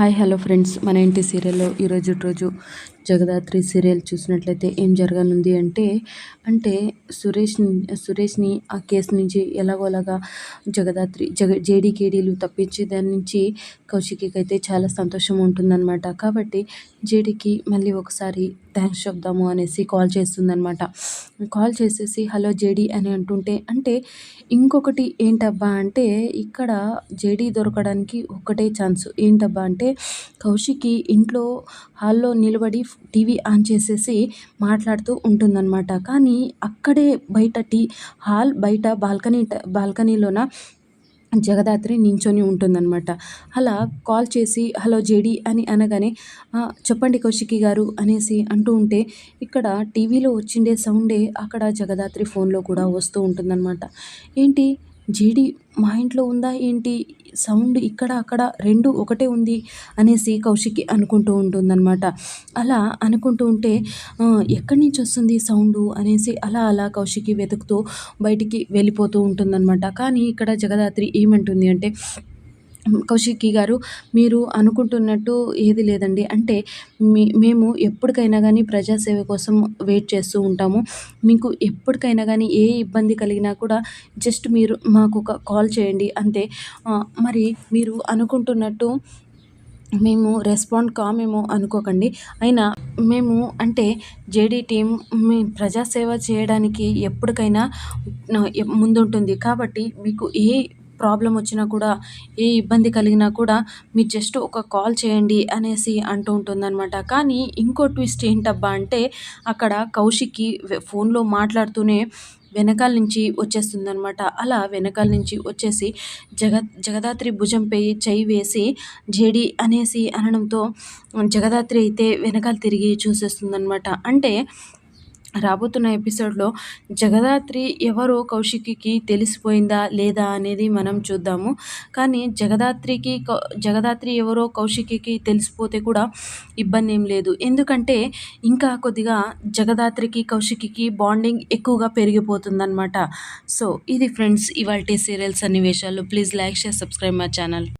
Hi hello friends. మన ఇంటి సీరియల్లో ఈరోజు రోజు జగదాత్రి సీరియల్ చూసినట్లయితే ఏం జరగనుంది అంటే అంటే సురేష్ సురేష్ని ఆ కేసు నుంచి ఎలాగోలాగా జగదాత్రి జగ జేడీకేడీలు తప్పించి దాని నుంచి కౌశికి అయితే చాలా సంతోషం ఉంటుందన్నమాట. కాబట్టి జేడీకి మళ్ళీ ఒకసారి థ్యాంక్స్ చెప్దాము అనేసి కాల్ చేస్తుందనమాట కాల్ చేసేసి హలో జేడీ అని అంటుంటే అంటే ఇంకొకటి ఏంటబ్బా అంటే ఇక్కడ జేడీ దొరకడానికి ఒక్కటే ఛాన్స్. ఏంటబ్బా అంటే కౌశికి ఇంట్లో హాల్లో నిలబడి టీవీ ఆన్ చేసేసి మాట్లాడుతూ ఉంటుందన్నమాట. కానీ అక్కడే బయట టీ హాల్ బయట బాల్కనీ బాల్కనీలోన జగదాత్రి నించొని ఉంటుందన్నమాట. అలా కాల్ చేసి హలో జేడి అని అనగానే చెప్పండి కౌశికి గారు అనేసి అంటూ ఉంటే ఇక్కడ టీవీలో వచ్చిండే సౌండే అక్కడ జగదాత్రి ఫోన్లో కూడా వస్తూ ఉంటుందన్నమాట. ఏంటి? జీడి మా ఇంట్లో ఉందా ఏంటి? సౌండ్ ఇక్కడ అక్కడ రెండు ఒకటే ఉంది అనేసి కౌశికి అనుకుంటూ ఉంటుందన్నమాట. అలా అనుకుంటూ ఉంటే ఎక్కడి నుంచి వస్తుంది సౌండ్ అనేసి అలా అలా కౌశికి వెతుకుతూ బయటికి వెళ్ళిపోతూ ఉంటుందన్నమాట. కానీ ఇక్కడ జగదాత్రి ఏమంటుంది అంటే కౌశికి గారు మీరు అనుకుంటున్నట్టు ఏది లేదండి. అంటే మీ మేము ఎప్పటికైనా కానీ ప్రజాసేవ కోసం వెయిట్ చేస్తూ ఉంటాము. మీకు ఎప్పటికైనా కానీ ఏ ఇబ్బంది కలిగినా కూడా జస్ట్ మీరు మాకు ఒక కాల్ చేయండి అంతే. మరి మీరు అనుకుంటున్నట్టు మేము రెస్పాండ్ కామేమో అనుకోకండి. అయినా మేము అంటే జేడీ టీం మీ ప్రజాసేవ చేయడానికి ఎప్పటికైనా ముందుంటుంది. కాబట్టి మీకు ఏ ప్రాబ్లం వచ్చినా కూడా ఏ ఇబ్బంది కలిగినా కూడా మీరు జస్ట్ ఒక కాల్ చేయండి అనేసి అంటూ ఉంటుందన్నమాట. కానీ ఇంకో ట్విస్ట్ ఏంటబ్బా అంటే అక్కడ కౌశిక్కి ఫోన్లో మాట్లాడుతూనే వెనకాల నుంచి వచ్చేస్తుందనమాట అలా వెనకాల నుంచి వచ్చేసి జగ జగదాత్రి భుజంపై చేయి వేసి జేడి అనేసి అనడంతో జగదాత్రి అయితే వెనకాల తిరిగి చూసేస్తుందనమాట అంటే రాబోతున్న ఎపిసోడ్లో జగదాత్రి ఎవరో కౌశిక్కి తెలిసిపోయిందా లేదా అనేది మనం చూద్దాము. కానీ జగదాత్రికి జగదాత్రి ఎవరో కౌశిక్కి తెలిసిపోతే కూడా ఇబ్బంది ఏం లేదు. ఎందుకంటే ఇంకా కొద్దిగా జగదాత్రికి కౌశిక్కి బాండింగ్ ఎక్కువగా పెరిగిపోతుందన్నమాట. సో ఇది ఫ్రెండ్స్ ఇవాళ సీరియల్స్ సన్నివేశాలు. Please like share subscribe my channel.